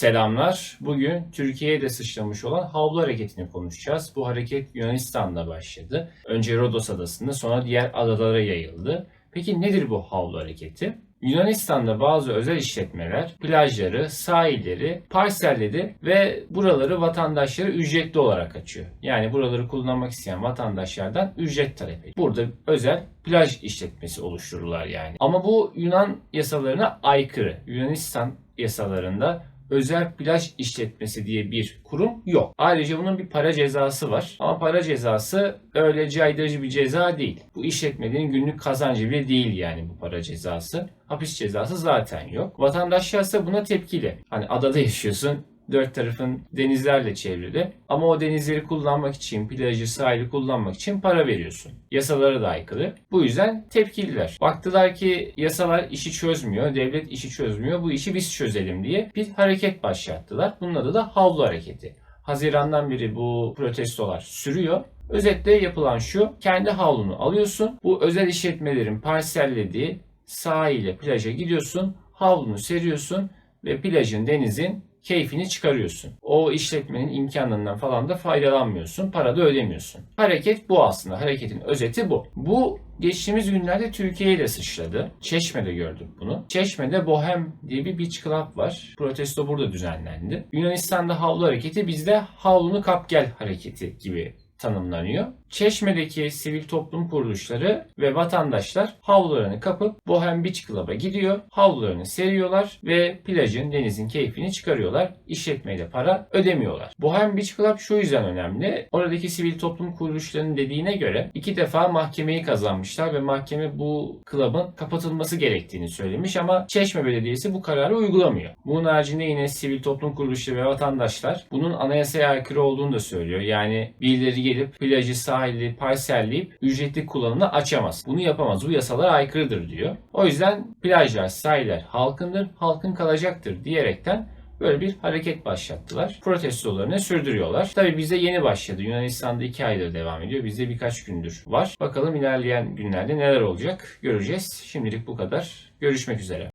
Selamlar. Bugün Türkiye'ye de sıçramış olan havlu hareketini konuşacağız. Bu hareket Yunanistan'da başladı. Önce Rodos adasında sonra diğer adalara yayıldı. Peki nedir bu havlu hareketi? Yunanistan'da bazı özel işletmeler plajları, sahilleri parselledi ve buraları vatandaşlara ücretli olarak açıyor. Yani buraları kullanmak isteyen vatandaşlardan ücret talep ediyor. Burada özel plaj işletmesi oluştururlar yani. Ama bu Yunan yasalarına aykırı. Yunanistan yasalarında özel plaj işletmesi diye bir kurum yok. Ayrıca bunun bir para cezası var. Ama para cezası öyle caydırıcı bir ceza değil. Bu işletmelerin günlük kazancı bile değil yani bu para cezası. Hapis cezası zaten yok. Vatandaşlar ise buna tepkili. Hani adada yaşıyorsun, dört tarafın denizlerle çevrili. Ama o denizleri kullanmak için, plajı, sahili kullanmak için para veriyorsun. Yasalara da aykırı. Bu yüzden tepkililer. Baktılar ki yasalar işi çözmüyor, devlet işi çözmüyor, bu işi biz çözelim diye bir hareket başlattılar. Bunun adı da havlu hareketi. Hazirandan beri bu protestolar sürüyor. Özetle yapılan şu, kendi havlunu alıyorsun. Bu özel işletmelerin parsellediği sahile, plaja gidiyorsun, havlunu seriyorsun ve plajın, denizin keyfini çıkarıyorsun. O işletmenin imkanlarından falan da faydalanmıyorsun. Para da ödemiyorsun. Hareket bu aslında. Hareketin özeti bu. Bu geçtiğimiz günlerde Türkiye'ye de sıçradı. Çeşme'de gördük bunu. Çeşme'de Bohem diye bir beach club var. Protesto burada düzenlendi. Yunanistan'da havlu hareketi bizde havlunu kap gel hareketi gibi tanımlanıyor. Çeşme'deki sivil toplum kuruluşları ve vatandaşlar havlularını kapıp Bohem Beach Club'a gidiyor. Havlularını seriyorlar ve plajın, denizin keyfini çıkarıyorlar. İşletmeyle para ödemiyorlar. Bohem Beach Club şu yüzden önemli. Oradaki sivil toplum kuruluşlarının dediğine göre iki defa mahkemeyi kazanmışlar ve mahkeme bu klubun kapatılması gerektiğini söylemiş ama Çeşme Belediyesi bu kararı uygulamıyor. Bunun haricinde yine sivil toplum kuruluşları ve vatandaşlar bunun anayasaya aykırı olduğunu da söylüyor. Yani birileri gelip plajı, sahili parselleyip ücretli kullanımına açamaz. Bunu yapamaz. Bu yasalara aykırıdır diyor. O yüzden plajlar, sahiller halkındır, halkın kalacaktır diyerekten böyle bir hareket başlattılar. Protestolarını sürdürüyorlar. Tabii bizde yeni başladı. Yunanistan'da iki aydır devam ediyor. Bizde birkaç gündür var. Bakalım ilerleyen günlerde neler olacak göreceğiz. Şimdilik bu kadar. Görüşmek üzere.